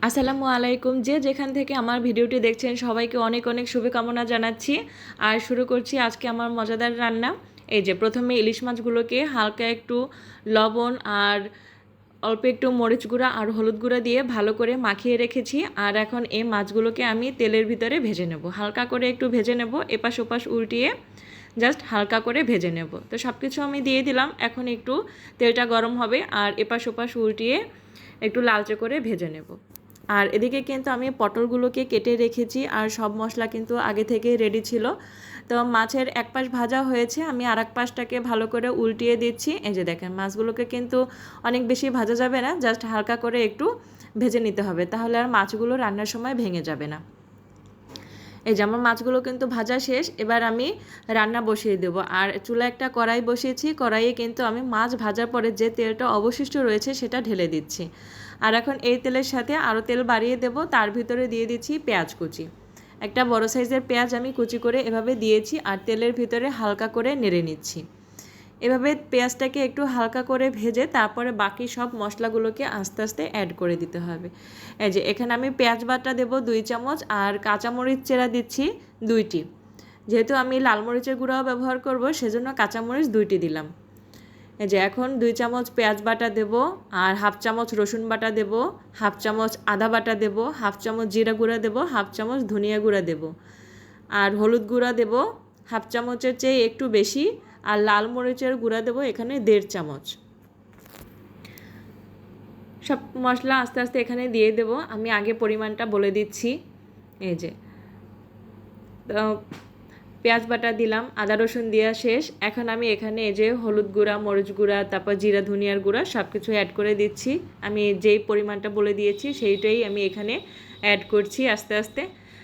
আসসালামু আলাইকুম। যে যেখান থেকে আমার ভিডিওটি দেখছেন, সবাইকে অনেক অনেক শুভকামনা জানাচ্ছি। আর শুরু করছি আজকে আমার মজাদার রান্না। এই যে প্রথমে ইলিশ মাছগুলোকে হালকা একটু লবণ আর অল্প একটু মরিচ গুঁড়া আর হলুদ গুঁড়া দিয়ে ভালো করে মাখিয়ে রেখেছি। আর এখন এই মাছগুলোকে আমি তেলের ভিতরে ভেজে নেব। হালকা করে একটু ভেজে নেব, এপাশ ওপাশ উল্টিয়ে জাস্ট হালকা করে ভেজে নেব। তো সব কিছু আমি দিয়ে দিলাম। এখন একটু তেলটা গরম হবে আর এপাশ ওপাশ উল্টিয়ে একটু লালচে করে ভেজে নেব। আর এদিকে কিন্তু আমি পটলগুলোকে কেটে রেখেছি আর সব মশলা কিন্তু আগে থেকে রেডি ছিল। তো মাছের এক পাশ ভাজা হয়েছে, আমি আর এক পাশটাকে ভালো করে উল্টিয়ে দিচ্ছি। এই যে দেখেন, মাছগুলোকে কিন্তু অনেক বেশি ভাজা যাবে না জাস্ট হালকা করে একটু ভেজে নিতে হবে, তাহলে আর মাছগুলো রান্নার সময় ভেঙে যাবে না। এই যে আমার মাছগুলো কিন্তু ভাজা শেষ, এবার আমি রান্না বসিয়ে দেবো। আর চুলা একটা কড়াই বসিয়েছি, কড়াইয়ে কিন্তু আমি মাছ ভাজার পরে যে তেলটা অবশিষ্ট রয়েছে সেটা ঢেলে দিচ্ছি। আর এখন এই তেলের সাথে আরও তেল বাড়িয়ে দেব। তার ভিতরে দিয়ে দিচ্ছি পেঁয়াজ কুচি। একটা বড় সাইজের পেঁয়াজ আমি কুচি করে এভাবে দিয়েছি আর তেলের ভিতরে হালকা করে নেড়ে নিচ্ছি। এভাবে পেঁয়াজটাকে একটু হালকা করে ভেজে তারপরে বাকি সব মশলাগুলোকে আস্তে আস্তে অ্যাড করে দিতে হবে। এই যে, এখানে আমি পেঁয়াজ বাটা দেবো দুই চামচ আর কাঁচামরিচ চেরা দিচ্ছি দুইটি। যেহেতু আমি লাল মরিচের গুঁড়াও ব্যবহার করব, সেজন্য কাঁচামরিচ দুইটি দিলাম। যে এখন দুই চামচ পেঁয়াজ বাটা দেব আর হাফ চামচ রসুন বাটা দেব, হাফ চামচ আদা বাটা দেব, হাফ চামচ জিরা গুঁড়া দেব, হাফ চামচ ধনিয়া গুঁড়া দেব। আর হলুদ গুঁড়া দেব, হাফ চামচের চেয়ে একটু বেশি আর লাল মরিচের গুঁড়া দেবো এখানে দেড় চামচ। সব মশলা আস্তে আস্তে এখানে দিয়ে দেব। আমি আগে পরিমাণটা বলে দিচ্ছি। এই যে পেঁয়াজ বাটা দিলাম, আদা রসুন দেওয়া শেষ। এখন আমি এখানে এই যে হলুদ গুঁড়া, মরিচ গুঁড়া, তারপর জিরা, ধনিয়ার গুঁড়া সব কিছু অ্যাড করে দিচ্ছি। আমি যেই পরিমাণটা বলে দিয়েছি সেইটাই আমি এখানে অ্যাড করছি আস্তে আস্তে।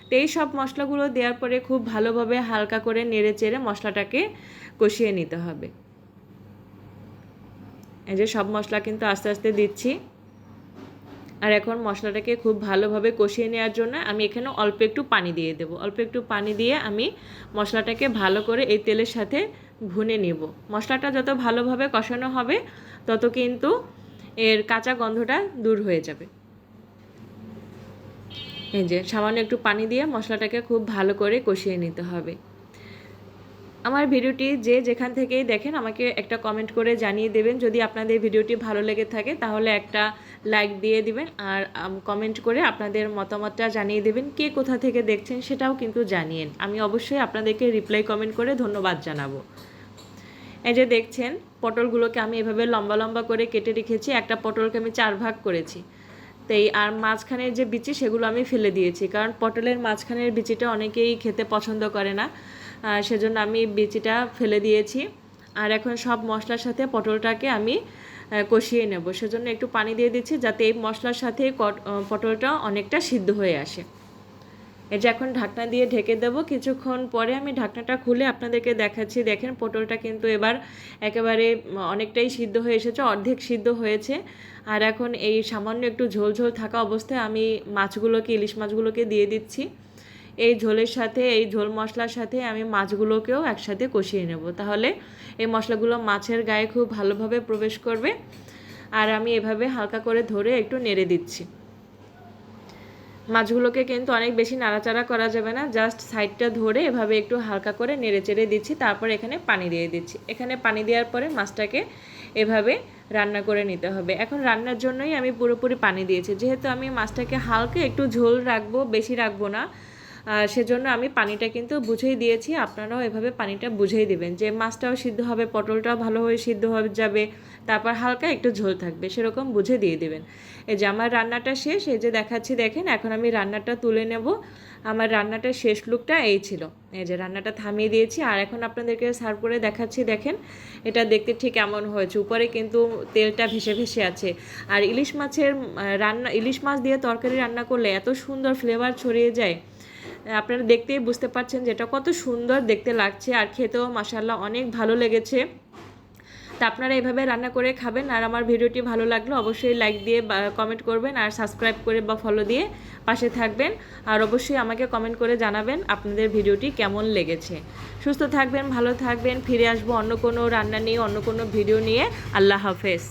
তো এই সব মশলাগুলো দেওয়ার পরে খুব ভালোভাবে হালকা করে নেড়ে চেড়ে মশলাটাকে কষিয়ে নিতে হবে। এই যে সব মশলা কিন্তু আস্তে আস্তে দিচ্ছি। আর এখন মশলাটাকে খুব ভালোভাবে কষিয়ে নেওয়ার জন্য আমি এখানে অল্প একটু পানি দিয়ে দেবো। অল্প একটু পানি দিয়ে আমি মশলাটাকে ভালো করে এই তেলের সাথে ভুনে নেব। মশলাটা যত ভালোভাবে কষানো হবে, তত কিন্তু এর কাঁচা গন্ধটা দূর হয়ে যাবে। এই যে সামান্য একটু পানি দিয়ে মশলাটাকে খুব ভালো করে কষিয়ে নিতে হবে। আমার ভিডিওটি যে যেখান থেকেই দেখেন, আমাকে একটা কমেন্ট করে জানিয়ে দেবেন। যদি আপনাদের ভিডিওটি ভালো লেগে থাকে, তাহলে একটা লাইক দিয়ে দিবেন আর কমেন্ট করে আপনাদের মতামতটা জানিয়ে দেবেন, কে কোথা থেকে দেখছেন সেটাও কিন্তু জানিয়েন আমি অবশ্যই আপনাদেরকে রিপ্লাই কমেন্ট করে ধন্যবাদ জানাব। এই যে দেখছেন, পটলগুলোকে আমি এভাবে লম্বা লম্বা করে কেটে রেখেছি, একটা পটলকে আমি চার ভাগ করেছি। তো এই, আর মাঝখানের যে বিচি, সেগুলো আমি ফেলে দিয়েছি, কারণ পটলের মাঝখানের বিচিটা অনেকেই খেতে পছন্দ করে না। সেজন্য আমি বিচিটা ফেলে দিয়েছি। আর এখন সব মশলার সাথে পটলটাকে আমি কষিয়ে নেব। সেজন্য একটু পানি দিয়ে দিচ্ছি যাতে এই মশলার সাথে পটলটা অনেকটা সিদ্ধ হয়ে আসে। যে এখন ঢাকনা দিয়ে ঢেকে দেব। কিছুক্ষণ পরে আমি ঢাকনাটা খুলে আপনাদেরকে দেখাচ্ছি। দেখেন পটলটা কিন্তু এবার একেবারে অনেকটাই সিদ্ধ হয়ে এসেছে, অর্ধেক সিদ্ধ হয়েছে। আর এখন এই সামান্য একটু ঝোল ঝোল থাকা অবস্থায় আমি মাছগুলোকে, ইলিশ মাছগুলোকে দিয়ে দিচ্ছি। এই ঝোলের সাথে, এই ঝোল মশলার সাথে আমি মাছগুলোকেও একসাথে কষিয়ে নেব। তাহলে এই মশলাগুলো মাছের গায়ে খুব ভালোভাবে প্রবেশ করবে। আর আমি এভাবে হালকা করে ধরে একটু নেড়ে দিচ্ছি। মাছগুলোকে কিন্তু অনেক বেশি নাড়াচাড়া করা যাবে না। জাস্ট সাইডটা ধরে এভাবে একটু হালকা করে নেড়ে চেড়ে দিচ্ছি। তারপর এখানে পানি দিয়ে দিচ্ছি। এখানে পানি দেওয়ার পরে মাছটাকে এভাবে রান্না করে নিতে হবে। এখন রান্নার জন্যই আমি পুরোপুরি পানি দিয়েছি। যেহেতু আমি মাছটাকে হালকা একটু ঝোল রাখব, বেশি রাখব না সেজন্য আমি পানিটা কিন্তু বুঝেই দিয়েছি, আপনারাও এভাবে পানিটা বুঝেই দেবেন। যে মাছটাও সিদ্ধ হবে, পটলটাও ভালোভাবে সিদ্ধ হয়ে যাবে, তারপর হালকা একটু ঝোল থাকবে, সেরকম বুঝে দিয়ে দেবেন। এই যে আমার রান্নাটা শেষ, এই যে দেখাচ্ছি, দেখেন এখন আমি রান্নাটা তুলে নেব। আমার রান্নাটার শেষ লুকটা এই ছিল। এই যে রান্নাটা থামিয়ে দিয়েছি, আর এখন আপনাদেরকে সার্ভ করে দেখাচ্ছি, দেখেন। এটা দেখতে ঠিক এমন হয়েছে, উপরে কিন্তু তেলটা ভেসে ভেসে আছে। আর ইলিশ মাছের রান্না, ইলিশ মাছ দিয়ে তরকারি রান্না করলে এত সুন্দর ফ্লেভার ছড়িয়ে যায়। আপনারা দেখতেই বুঝতে পারছেন যে এটা কত সুন্দর দেখতে লাগছে, আর খেতেও মাসাল্লাহ অনেক ভালো লেগেছে। তা আপনারা এভাবে রান্না করে খাবেন, আর আমার ভিডিওটি ভালো লাগল অবশ্যই লাইক দিয়ে কমেন্ট করবেন, আর সাবস্ক্রাইব করে বা ফলো দিয়ে পাশে থাকবেন। আর অবশ্যই আমাকে কমেন্ট করে জানাবেন আপনাদের ভিডিওটি কেমন লেগেছে। সুস্থ থাকবেন, ভালো থাকবেন, ফিরে আসব অন্য কোনো রান্না নিয়ে, অন্য কোনো ভিডিও নিয়ে। আল্লাহ হাফেজ।